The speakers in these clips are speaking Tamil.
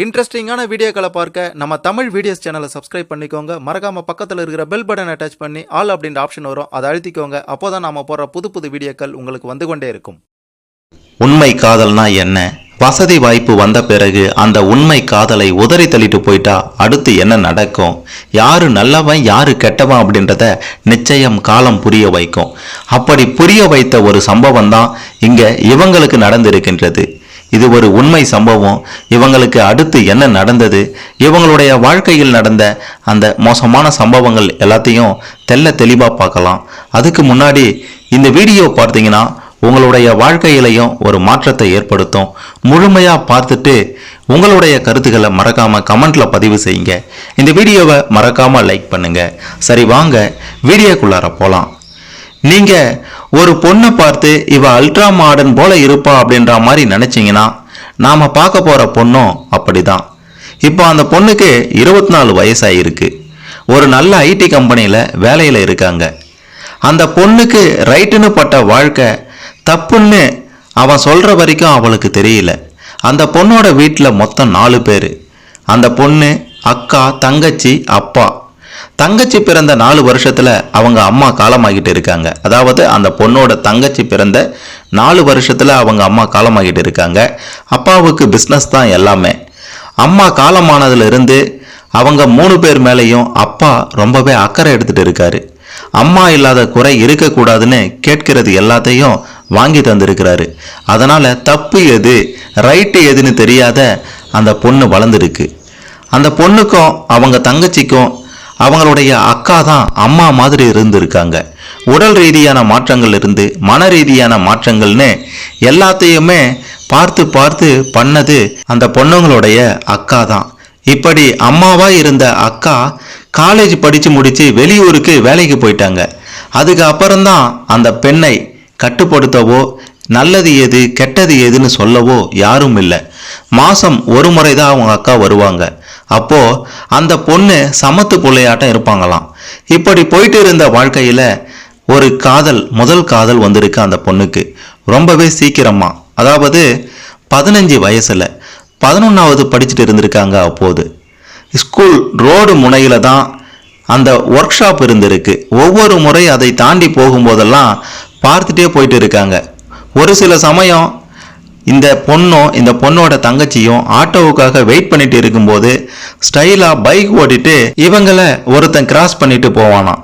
இன்ட்ரெஸ்டிங்கான வீடியோக்களை பார்க்க நம்ம தமிழ் வீடியோஸ் சேனலை சப்ஸ்கிரைப் பண்ணிக்கோங்க. மறக்காம பக்கத்தில் இருக்கிற பெல் பட்டன் அட்டாச் பண்ணி ஆல் அப்படின்ற ஆப்ஷன் வரும். அதை அழுத்திக்கோங்க. அப்போதான் நாம போடுற புது புது வீடியோக்கள் உங்களுக்கு வந்து கொண்டே இருக்கும். உண்மை காதல்னா என்ன? வசதி வாய்ப்பு வந்த பிறகு அந்த உண்மை காதலை உதறி தள்ளிட்டு போயிட்டா அடுத்து என்ன நடக்கும்? யாரு நல்லவன் யாரு கெட்டவன் அப்படின்றத நிச்சயம் காலம் புரிய வைக்கும். அப்படி புரிய வைத்த ஒரு சம்பவம் தான் இங்க இவங்களுக்கு நடந்திருக்கின்றது. இது ஒரு உண்மை சம்பவம். இவங்களுக்கு அடுத்து என்ன நடந்தது? இவங்களுடைய வாழ்க்கையில் நடந்த அந்த மோசமான சம்பவங்கள் எல்லாத்தையும் தெள்ள தெளிவாக பார்க்கலாம். அதுக்கு முன்னாடி இந்த வீடியோ பார்த்தீங்கன்னா உங்களுடைய வாழ்க்கையிலையும் ஒரு மாற்றத்தை ஏற்படுத்தும். முழுமையாக பார்த்துட்டு உங்களுடைய கருத்துக்களை மறக்காமல் கமெண்ட்டில் பதிவு செய்யுங்க. இந்த வீடியோவை மறக்காமல் லைக் பண்ணுங்கள் சரி வாங்க. வீடியோக்குள்ளார போகலாம் நீங்கள் ஒரு பொண்ணை பார்த்து இவ அல்ட்ரா மாடர்ன் போல இருப்பா அப்படின்ற மாதிரி நினைச்சிங்கன்னா நாம பார்க்க போற பொண்ணும் அப்படிதான். இப்போ அந்த பொண்ணுக்கு இருபத்தி நாலு வயசாயிருக்கு. ஒரு நல்ல ஐடி கம்பெனியில் வேலையில் இருக்காங்க. அந்த பொண்ணுக்கு ரைட்டுன்னு பட்ட வாழ்க்கை தப்புன்னு அவன் சொல்கிற வரைக்கும் அவளுக்கு தெரியல. அந்த பொண்ணோட வீட்டில் மொத்தம் நாலு பேர். அந்த பொண்ணு அக்கா தங்கச்சி அப்பா. தங்கச்சி பிறந்த நாலு வருஷத்தில் அவங்க அம்மா காலமாகிட்டு இருக்காங்க. அதாவது அந்த பொண்ணோட தங்கச்சி பிறந்த நாலு வருஷத்தில் அவங்க அம்மா காலமாகிட்டு இருக்காங்க. அப்பாவுக்கு பிஸ்னஸ் தான் எல்லாமே. அம்மா காலமானதுலேருந்து அவங்க மூணு பேர் மேலேயும் அப்பா ரொம்பவே அக்கறை எடுத்துகிட்டு இருக்காரு. அம்மா இல்லாத குறை இருக்கக்கூடாதுன்னு கேட்கிறது எல்லாத்தையும் வாங்கி தந்திருக்கிறாரு அதனால் தப்பு எது ரைட்டு எதுன்னு தெரியாத அந்த பொண்ணு வளர்ந்துருக்கு. அந்த பொண்ணுக்கும் அவங்க தங்கச்சிக்கும் அவங்களுடைய அக்கா தான் அம்மா மாதிரி இருந்திருக்காங்க. உடல் ரீதியான மாற்றங்கள் இருந்து மன ரீதியான மாற்றங்கள்னு எல்லாத்தையுமே பார்த்து பார்த்து பண்ணது அந்த பொண்ணுங்களுடைய அக்கா தான். இப்படி அம்மாவாக இருந்த அக்கா காலேஜ் படித்து முடித்து வெளியூருக்கு வேலைக்கு போயிட்டாங்க. அதுக்கு அப்புறம்தான் அந்த பெண்ணை கட்டுப்படுத்தவோ நல்லது எது கெட்டது எதுன்னு சொல்லவோ யாரும் இல்லை. மாதம் ஒரு முறை தான் அவங்க அக்கா வருவாங்க. அப்போ அந்த பொண்ணு சமத்து பிள்ளையாட்டம் இருப்பாங்களாம். இப்படி போயிட்டு இருந்த வாழ்க்கையில் ஒரு காதல் முதல் காதல் வந்திருக்கு அந்த பொண்ணுக்கு. ரொம்பவே சீக்கிரமாக அதாவது பதினஞ்சு வயசில் பதினொன்றாவது படிச்சுட்டு இருந்திருக்காங்க அப்போது. ஸ்கூல் ரோடு முனையில் தான் அந்த ஒர்க் ஷாப் இருந்திருக்கு. ஒவ்வொரு முறை அதை தாண்டி போகும்போதெல்லாம் பார்த்துட்டே போயிட்டு இருக்காங்க. ஒரு சில சமயம் இந்த பொண்ணும் இந்த பொண்ணோட தங்கச்சியும் ஆட்டோவுக்காக வெயிட் பண்ணிட்டு இருக்கும்போது ஸ்டைலாக பைக் ஓட்டிட்டு இவங்களை ஒருத்தன் கிராஸ் பண்ணிட்டு போவானான்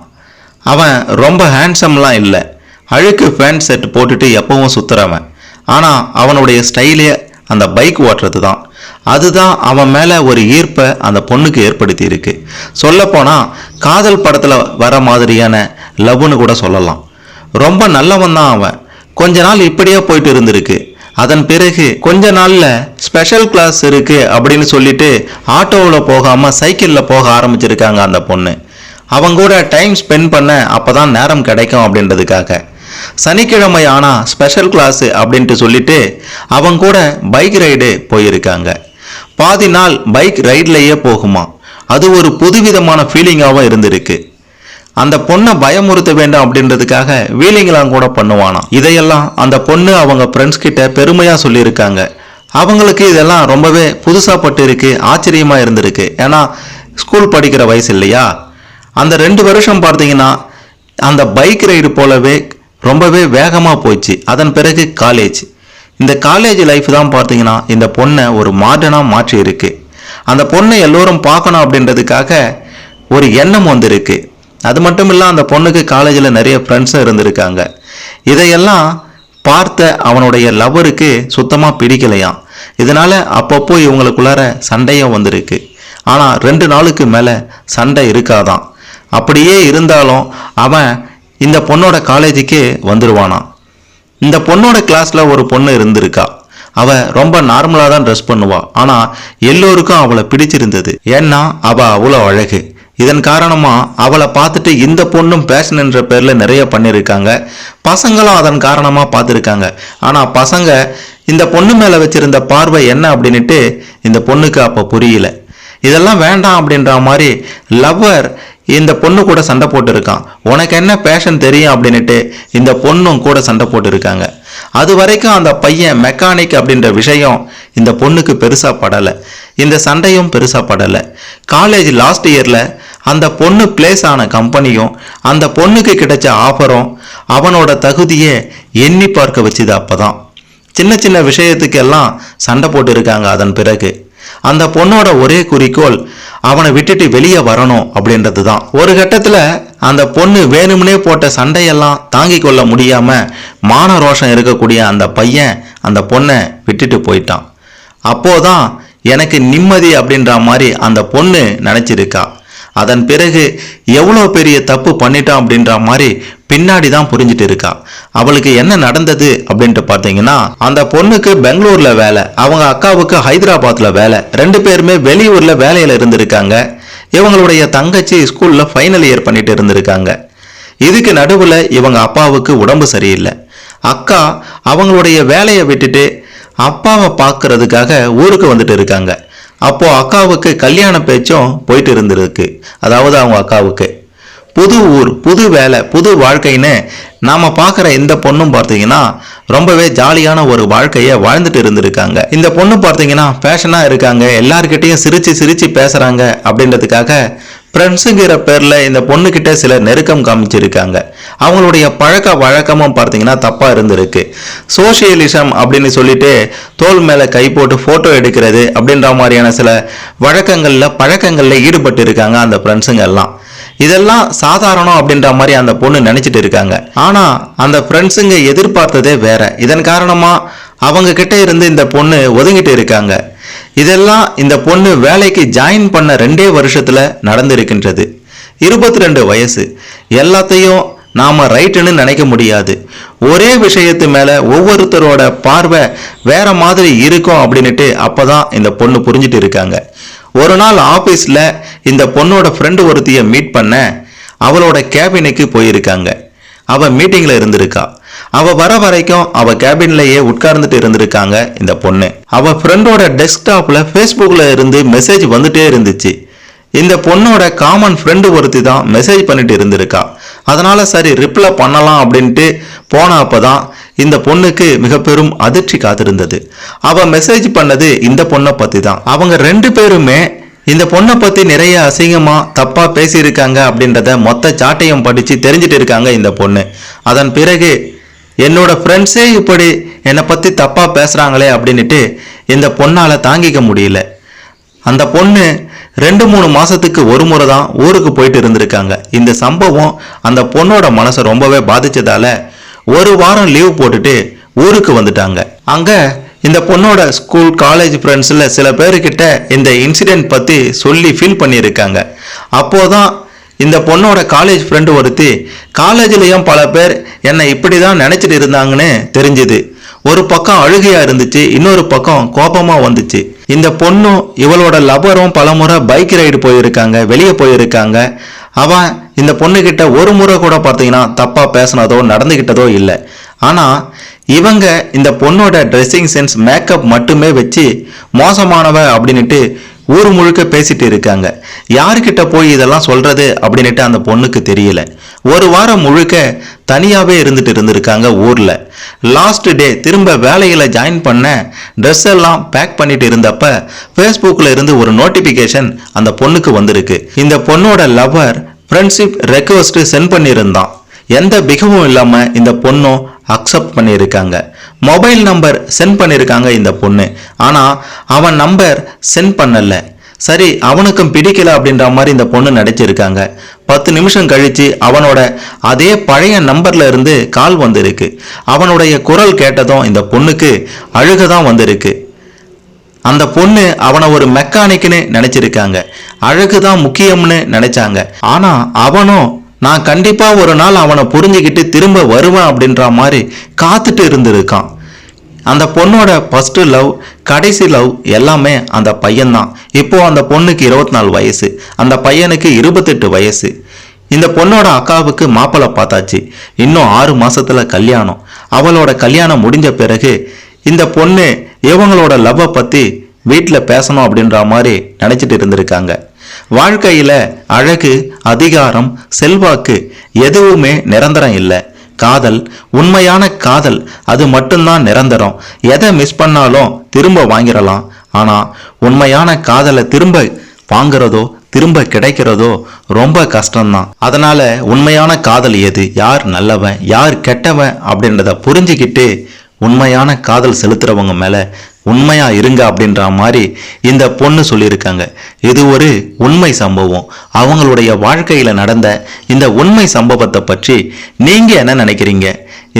அவன் ரொம்ப ஹேண்ட்ஸம்லாம் இல்லை. அழுக்கு பேண்ட் செட் போட்டுட்டு எப்பவும் சுற்றுறவன் ஆனால் அவனுடைய ஸ்டைலே அந்த பைக் ஓட்டுறது தான் அதுதான் அவன் மேலே ஒரு ஈர்ப்பை அந்த பொண்ணுக்கு ஏற்படுத்தி இருக்கு சொல்லப்போனால் காதல் படத்தில் வர மாதிரியான லவ்னு கூட சொல்லலாம். ரொம்ப நல்லவன் தான் அவன். கொஞ்ச நாள் இப்படியே போயிட்டு இருந்திருக்கு. அதன் பிறகு கொஞ்ச நாள்ல ஸ்பெஷல் கிளாஸ் இருக்கு அப்படின்னு சொல்லிட்டு ஆட்டோவில் போகாம சைக்கிளில் போக ஆரம்பிச்சிருக்காங்க அந்த பொண்ணு. அவங்க கூட டைம் ஸ்பெண்ட் பண்ண அப்பதான் நேரம் கிடைக்கும் அப்படின்றதுக்காக. சனிக்கிழமை ஆனா ஸ்பெஷல் கிளாஸ் அப்படின்ட்டு சொல்லிட்டு அவங்க கூட பைக் ரைடு போயிருக்காங்க. பாதி நாள் பைக் ரைட்லேயே போகுமா. அது ஒரு புதுவிதமான ஃபீலிங்காகவும் இருந்திருக்கு. அந்த பொண்ணை பயமுறுத்த வேண்டாம் அப்படின்றதுக்காக வீலிங்லாம் கூட பண்ணுவானாம். இதையெல்லாம் அந்த பொண்ணு அவங்க ஃப்ரெண்ட்ஸ் கிட்ட பெருமையா சொல்லியிருக்காங்க. அவங்களுக்கு இதெல்லாம் ரொம்பவே புதுசா பட்டு இருக்கு ஆச்சரியமா இருந்திருக்கு. ஏன்னா ஸ்கூல் படிக்கிற வயசு இல்லையா? அந்த ரெண்டு வருஷம் பார்த்தீங்கன்னா அந்த பைக் ரைடு போலவே ரொம்பவே வேகமாக போச்சு. அதன் பிறகு காலேஜ் இந்த காலேஜ் லைஃப் தான் பார்த்தீங்கன்னா இந்த பொண்ணை ஒரு மாடர்னாக மாற்றி இருக்கு அந்த பொண்ணை எல்லோரும் பார்க்கணும் அப்படின்றதுக்காக ஒரு எண்ணம் வந்திருக்கு. அது மட்டும் இல்லை அந்த பொண்ணுக்கு காலேஜில் நிறைய ஃப்ரெண்ட்ஸும் இருந்திருக்காங்க. இதையெல்லாம் பார்த்த அவனுடைய லவ்வருக்கு சுத்தமாக பிடிக்கலையாம். இதனால அப்பப்போ இவங்களுக்குள்ளார சண்டையும் வந்திருக்கு. ஆனால் ரெண்டு நாளுக்கு மேலே சண்டை இருக்காதான் அப்படியே இருந்தாலும் அவன் இந்த பொண்ணோட காலேஜுக்கு வந்துடுவானாம் இந்த பொண்ணோட கிளாஸில் ஒரு பொண்ணு இருந்திருக்கா. அவள் ரொம்ப நார்மலாக தான் ட்ரெஸ் பண்ணுவாள் ஆனால் எல்லோருக்கும் அவளை பிடிச்சிருந்தது. ஏன்னா அவள் அவ்வளோ அழகு. இதன் காரணமாக அவளை பார்த்துட்டு இந்த பொண்ணும் பேஷன் என்ற பேரில் நிறைய பண்ணியிருக்காங்க. பசங்களும் அதன் காரணமாக பார்த்துருக்காங்க. ஆனால் பசங்க இந்த பொண்ணு மேலே வச்சிருந்த பார்வை என்ன அப்படின்னுட்டு இந்த பொண்ணுக்கு அப்போ புரியல. இதெல்லாம் வேண்டாம் அப்படின்ற மாதிரி லவ்வர் இந்த பொண்ணு கூட சண்டை போட்டுருக்கான். உனக்கு என்ன பேஷன் தெரியும் அப்படின்னுட்டு இந்த பொண்ணும் கூட சண்டை போட்டிருக்காங்க. அது வரைக்கும் அந்த பையன் மெக்கானிக் அப்படின்ற விஷயம் இந்த பொண்ணுக்கு பெருசாக படலை. இந்த சண்டையும் பெருசாக படலை. காலேஜ் லாஸ்ட் இயரில் அந்த பொண்ணு பிளேஸ் ஆன கம்பெனியும் அந்த பொண்ணுக்கு கிடைச்ச ஆஃபரும் அவனோட தகுதியை எண்ணி பார்க்க வச்சுது அப்பதான். சின்ன சின்ன விஷயத்துக்கெல்லாம் சண்டை போட்டு இருக்காங்க அதன் பிறகு. அந்த பொண்ணோட ஒரே குறிக்கோள் அவனை விட்டுட்டு வெளியே வரணும் அப்படின்றது தான் ஒரு கட்டத்தில் அந்த பொண்ணு வேணும்னே போட்ட சண்டையெல்லாம் தாங்கி கொள்ள முடியாமல் மான ரோஷம் இருக்கக்கூடிய அந்த பையன் அந்த பொண்ணை விட்டுட்டு போயிட்டான். அப்போதான் எனக்கு நிம்மதி அப்படின்ற மாதிரி அந்த பொண்ணு நினச்சிருக்கா. அதன் பிறகு எவ்வளோ பெரிய தப்பு பண்ணிட்டான் அப்படின்ற மாதிரி பின்னாடி தான் புரிஞ்சிட்டு இருக்கா. அவளுக்கு என்ன நடந்தது அப்படின்ட்டு பார்த்தீங்கன்னா அந்த பொண்ணுக்கு பெங்களூர்ல வேலை அவங்க அக்காவுக்கு ஹைதராபாத்ல வேலை ரெண்டு பேருமே வெளியூர்ல வேலையில இருந்திருக்காங்க. இவங்களுடைய தங்கச்சி ஸ்கூல்ல ஃபைனல் இயர் பண்ணிட்டு இருந்திருக்காங்க. இதுக்கு நடுவில் இவங்க அப்பாவுக்கு உடம்பு சரியில்லை. அக்கா அவங்களுடைய வேலையை விட்டுட்டு அப்பாவை பார்க்கறதுக்காக ஊருக்கு வந்துட்டு இருக்காங்க. அப்போது அக்காவுக்கு கல்யாண பேச்சும் போயிட்டு இருந்திருக்கு. அதாவது அவங்க அக்காவுக்கு. புது ஊர் புது வேலை புது வாழ்க்கைன்னு நாம் பார்க்குற இந்த பொண்ணும் பார்த்தீங்கன்னா ரொம்பவே ஜாலியான ஒரு வாழ்க்கையை வாழ்ந்துட்டு இருந்திருக்காங்க. இந்த பொண்ணு பார்த்தீங்கன்னா ஃபேஷனாக இருக்காங்க. எல்லார்கிட்டையும் சிரித்து சிரித்து பேசுகிறாங்க அப்படின்றதுக்காக ஃப்ரெண்ட்ஸுங்கிற பேரில் இந்த பொண்ணுக்கிட்ட சில நெருக்கம் காமிச்சிருக்காங்க. அவங்களுடைய பழக்க வழக்கமும் பார்த்தீங்கன்னா தப்பாக இருந்திருக்கு. சோசியலிசம் அப்படின்னு சொல்லிட்டு தோல் மேலே கை போட்டு ஃபோட்டோ எடுக்கிறது அப்படின்ற மாதிரியான சில வழக்கங்களில் பழக்கங்களில் ஈடுபட்டு இருக்காங்க அந்த ஃப்ரெண்ட்ஸுங்க எல்லாம் இதெல்லாம் சாதாரணம் அப்படின்ற மாதிரி அந்த பொண்ணு நினைச்சிட்டு இருக்காங்க. ஆனா அந்த ஃப்ரெண்ட்ஸுங்க எதிர்பார்த்ததே வேற. இதன் காரணமா அவங்க கிட்ட இருந்து இந்த பொண்ணு ஒதுங்கிட்டு இருக்காங்க. இதெல்லாம் இந்த பொண்ணு வேலைக்கு ஜாயின் பண்ண ரெண்டே வருஷத்துல நடந்திருக்கின்றது. இருபத்தி ரெண்டு வயசு. எல்லாத்தையும் நாம ரைட்டுன்னு நினைக்க முடியாது. ஒரே விஷயத்து மேல ஒவ்வொருத்தரோட பார்வை வேற மாதிரி இருக்கும் அப்படின்னுட்டு அப்பதான் இந்த பொண்ணு புரிஞ்சிட்டு இருக்காங்க. ஒரு நாள் ஆஃபீஸில் இந்த பொண்ணோட ஃப்ரெண்டு ஒருத்தியை மீட் பண்ண அவளோட கேபினுக்கு போயிருக்காங்க. அவள் மீட்டிங்கில் இருந்திருக்கா. அவள் வர வரைக்கும் அவள் கேபின்லேயே உட்கார்ந்துட்டு இருந்திருக்காங்க இந்த பொண்ணு. அவள் ஃப்ரெண்டோட டெஸ்க்டாப்பில் ஃபேஸ்புக்கில் இருந்து மெசேஜ் வந்துட்டே இருந்துச்சு. இந்த பொண்ணோட காமன் ஃப்ரெண்டு ஒருத்தி தான் மெசேஜ் பண்ணிட்டு இருந்திருக்கா. அதனால் சரி ரிப்ளை பண்ணலாம் அப்படின்ட்டு போன அப்பதான் இந்த பொண்ணுக்கு மிக பெரும் அதிர்ச்சி காத்திருந்தது. அவ மெசேஜ் பண்ணது இந்த பொண்ணை பற்றி தான் அவங்க ரெண்டு பேருமே இந்த பொண்ணை பற்றி நிறைய அசிங்கமாக தப்பாக பேசியிருக்காங்க அப்படின்றத மொத்த சாட்டையும் படித்து தெரிஞ்சிட்டு இருக்காங்க இந்த பொண்ணு. அதன் பிறகு என்னோட ஃப்ரெண்ட்ஸே இப்படி என்னை பற்றி தப்பாக பேசுகிறாங்களே அப்படின்ட்டு இந்த பொண்ணால் தாங்கிக்க முடியல. அந்த பொண்ணு ரெண்டு மூணு மாதத்துக்கு ஒரு முறை தான் ஊருக்கு போயிட்டு இருந்திருக்காங்க. இந்த சம்பவம் அந்த பொண்ணோட மனசை ரொம்பவே பாதித்ததால் ஒரு வாரம் லீவ் போட்டுட்டு ஊருக்கு வந்துட்டாங்க. அங்கே இந்த பொண்ணோட ஸ்கூல் காலேஜ் ஃப்ரெண்ட்ஸில் சில பேர்கிட்ட இந்த இன்சிடென்ட் பற்றி சொல்லி ஃபீல் பண்ணியிருக்காங்க. அப்போதான் இந்த பொண்ணோட காலேஜ் ஃப்ரெண்டு ஒருத்தி காலேஜ்லேயும் பல பேர் என்னை இப்படி தான் நினச்சிட்டு இருந்தாங்கன்னு தெரிஞ்சுது. ஒரு பக்கம் அழுகையாக இருந்துச்சு இன்னொரு பக்கம் கோபமாக வந்துச்சு. இந்த பொண்ணும் இவளோட லவரும் பலமுறை பைக் ரைடு போயிருக்காங்க வெளியே போயிருக்காங்க. அவன் இந்த பொண்ணுக்கிட்ட ஒரு முறை கூட பார்த்தீங்கன்னா தப்பாக பேசினதோ நடந்துக்கிட்டதோ இல்லை. ஆனால் இவங்க இந்த பொண்ணோட ட்ரெஸ்ஸிங் சென்ஸ் மேக்கப் மட்டுமே வச்சு மோசமானவ அப்படின்னுட்டு ஊர் முழுக்க பேசிட்டு இருக்காங்க. யாருக்கிட்ட போய் இதெல்லாம் சொல்கிறது அப்படின்னுட்டு அந்த பொண்ணுக்கு தெரியல. ஒரு வாரம் முழுக்க தனியாகவே இருந்துட்டு இருந்திருக்காங்க ஊரில். லாஸ்ட் டே திரும்ப வேலையில் ஜாயின் பண்ண ட்ரெஸ் எல்லாம் பேக் பண்ணிட்டு இருந்தப்ப ஃபேஸ்புக்கில் இருந்து ஒரு நோட்டிஃபிகேஷன் அந்த பொண்ணுக்கு வந்திருக்கு. இந்த பொண்ணோட லவர் ஃப்ரெண்ட்ஷிப் ரெக்வஸ்ட் சென்ட் பண்ணியிருந்தான். எந்த பிகவும் இல்லாமல் இந்த பொண்ணும் அக்செப்ட் பண்ணியிருக்காங்க. மொபைல் நம்பர் சென்ட் பண்ணியிருக்காங்க இந்த பொண்ணு. ஆனால் அவன் நம்பர் சென்ட் பண்ணலை. சரி அவனுக்கும் பிடிக்கல அப்படின்ற மாதிரி இந்த பொண்ணு நடிச்சிருக்காங்க. பத்து நிமிஷம் கழித்து அவனோட அதே பழைய நம்பர்ல இருந்து கால் வந்திருக்கு. அவனுடைய குரல் கேட்டதும் இந்த பொண்ணுக்கு அழுகதான் வந்திருக்கு. அந்த பொண்ணு அவனை ஒரு மெக்கானிக்னு நினைச்சிருக்காங்க. அழகுதான் முக்கியம்னு நினைச்சாங்க. ஆனா அவனும் நான் கண்டிப்பா ஒரு நாள் அவனை புரிஞ்சுக்கிட்டு திரும்ப வருவேன் அப்படின்ற மாதிரி காத்துட்டு இருந்திருக்கான். அந்த பொண்ணோட ஃபஸ்ட்டு லவ் கடைசி லவ் எல்லாமே அந்த பையன்தான். இப்போ அந்த பொண்ணுக்கு இருபத்தி நாலு வயசு அந்த பையனுக்கு இருபத்தெட்டு வயசு. இந்த பொண்ணோட அக்காவுக்கு மாப்பிள்ளை பார்த்தாச்சு. இன்னும் ஆறு மாசத்துல கல்யாணம். அவளோட கல்யாணம் முடிஞ்ச பிறகு இந்த பொண்ணு இவங்களோட லவ்வை பத்தி வீட்டில் பேசணும் அப்படின்ற மாதிரி நினைச்சிட்டு இருந்திருக்காங்க. வாழ்க்கையில அழகு அதிகாரம் செல்வாக்கு எதுவுமே நிரந்தரம் இல்லை. காதல் உண்மையான காதல் அது மட்டும்தான் நிரந்தரம். எதை மிஸ் பண்ணாலும் திரும்ப வாங்கிடலாம். ஆனால் உண்மையான காதலை திரும்ப வாங்குறதோ திரும்ப கிடைக்கிறதோ ரொம்ப கஷ்டம்தான். அதனால உண்மையான காதல் எது? யார் நல்லவன்? யார் கெட்டவன்? அப்படின்றத புரிஞ்சுக்கிட்டு உண்மையான காதல் செலுத்துறவங்க மேல உண்மையாக இருங்க அப்படின்ற மாதிரி இந்த பொண்ணு சொல்லியிருக்காங்க. இது ஒரு உண்மை சம்பவம். அவங்களுடைய வாழ்க்கையில் நடந்த இந்த உண்மை சம்பவத்தை பற்றி நீங்கள் என்ன நினைக்கிறீங்க?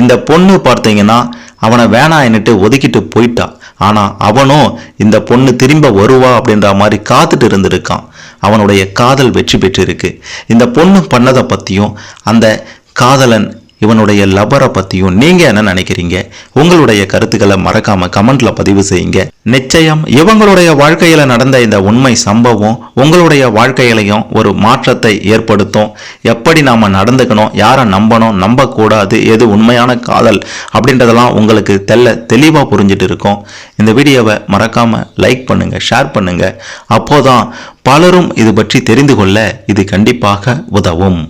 இந்த பொண்ணு பார்த்தீங்கன்னா அவனை வேணான்னுட்டு ஒதுக்கிட்டு போயிட்டா. ஆனால் அவனும் இந்த பொண்ணு திரும்ப வருவா அப்படின்ற மாதிரி காத்துட்டு இருந்திருக்கான். அவனுடைய காதல் வெற்றி பெற்றிருக்கு. இந்த பொண்ணு பண்ணதை பற்றியும் அந்த காதலன் இவனுடைய லபரை பற்றியும் நீங்கள் என்ன நினைக்கிறீங்க? உங்களுடைய கருத்துக்களை மறக்காம கமெண்ட்ல பதிவு செய்யுங்க. நிச்சயம் இவங்களுடைய வாழ்க்கையில் நடந்த இந்த உண்மை சம்பவம் உங்களுடைய வாழ்க்கையிலையும் ஒரு மாற்றத்தை ஏற்படுத்தும். எப்படி நாம் நடந்துக்கணும் யாரை நம்பணும் நம்பக்கூடாது எது உண்மையான காதல் அப்படின்றதெல்லாம் உங்களுக்கு தெல்ல தெளிவாக புரிஞ்சிட்டு இருக்கும். இந்த வீடியோவை மறக்காம லைக் பண்ணுங்க ஷேர் பண்ணுங்க. அப்போதான் பலரும் இது பற்றி தெரிந்து கொள்ள இது கண்டிப்பாக உதவும்.